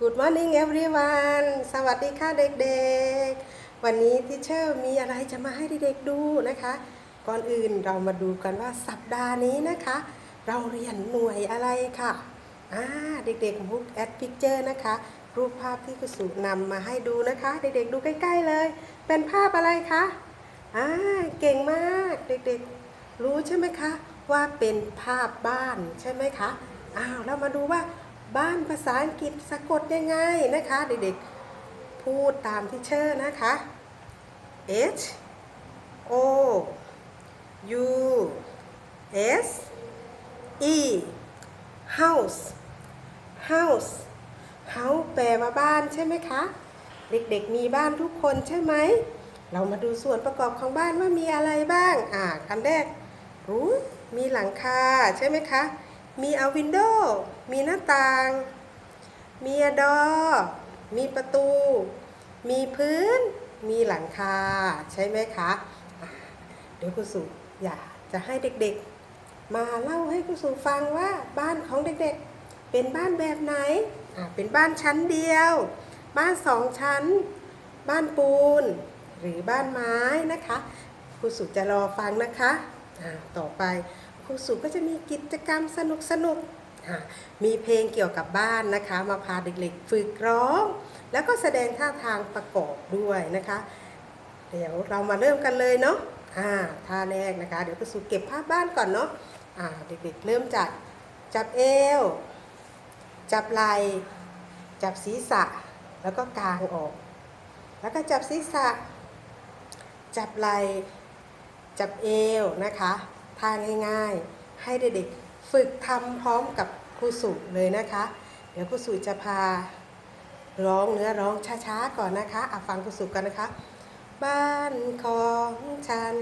Good morning everyone สวัสดีค่ะเด็กๆ วันนี้ทิเชอร์มีอะไรจะมาให้เด็กๆดูนะคะ ก่อนอื่นเรามาดูกันว่าสัปดาห์นี้นะคะ เราเรียนหน่วยอะไรค่ะอ่าเด็กๆ Book at Picture นะคะ รูปภาพที่กุสุนำมาให้ดูนะคะ เด็กๆดูใกล้ๆเลย เป็นภาพอะไรคะอ่าเก่งมากเด็กๆ รู้ใช่ไหมคะ ว่าเป็นภาพบ้านใช่ไหมคะอ้าวเรามาดูว่า บ้านภาษาอังกฤษสะกดยังไงนะคะ เด็กๆ พูดตามที่เชอร์นะคะ H O U S E house house house แปลว่าบ้านใช่ไหมคะ เด็กๆ มีบ้านทุกคนใช่ไหม เรามาดูส่วนประกอบของบ้านว่ามีอะไรบ้าง อ่าอันแรกรู้มีหลังคาใช่ไหมคะ มีเอาวินโดว์มีหน้าต่าง มีดอ มีประตู มีพื้น มีหลังคา ใช่ไหมคะเดี๋ยวคุณสุอยากจะให้เด็กๆ มาเล่าให้คุณสุฟังว่าบ้านของเด็กๆ เป็นบ้านแบบไหนเป็นบ้านชั้นเดียว บ้านสองชั้น บ้านปูน หรือบ้านไม้นะคะครูสุจะรอฟังนะคะต่อไป ครูสุก็จะมีกิจกรรมสนุกสนุกๆมีเพลงเกี่ยวกับบ้านนะคะ มาพาเด็กๆฝึกร้อง แล้วก็แสดงท่าทางประกอบด้วยนะคะ เดี๋ยวเรามาเริ่มกันเลยเนาะอ่าท่าแรกนะคะ เดี๋ยวครูสุเก็บภาพบ้านก่อนเนาะอ่าเด็กๆเริ่มจากจับเอว จับไหล่จับศีรษะ แล้วก็กางออก แล้วก็จับศีรษะ จับไหล่จับเอวนะคะ ท่าง่ายๆ ให้เด็กๆฝึกทำพร้อมกับครูสุเลยนะคะ เดี๋ยวครูสุจะพาร้องเนื้อร้องช้าๆก่อนนะคะอะฟังครูสุกันนะคะ บ้านของฉัน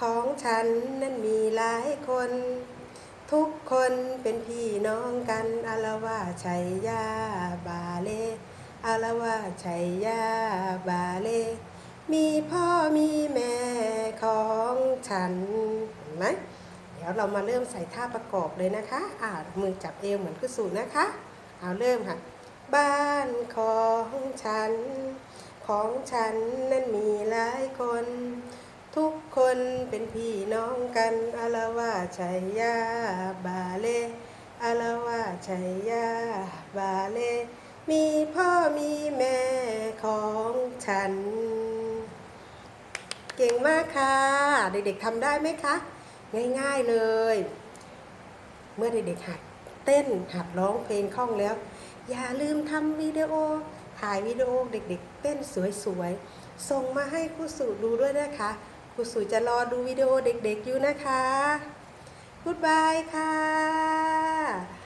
ของฉันนั้นมีหลายคน ทุกคนเป็นพี่น้องกันอาละว่าชัยยาบาเลอาละว่าชัยยาบาเลมีพ่อมีแม่ของฉันเห็น ไหมเดี๋ยวเรามาเริ่มใส่ท่าประกอบเลยนะคะอ่ามือจับเอวเหมือนกุสูนะคะ เอาเริ่มค่ะ บ้านของฉัน ของฉันนั้นมีหลายคน ทุกคนเป็นพี่น้องกันอาละว่าชัยยาบาเลอาละว่าชัยยาบาเล มีพ่อมีแม่ของฉัน เก่งมากค่ะ เด็กๆทำได้ไหมคะ ง่ายๆเลย เมื่อเด็กๆหัดเต้นหัดร้องเพลงคล่องแล้ว อย่าลืมทำวิดีโอ ถ่ายวิดีโอเด็กๆ เต้นสวยๆ ส่งมาให้ครูสุดูด้วยนะคะครูสุจะรอดูวิดีโอเด็กๆอยู่นะคะ g ุ o d บายค่ะ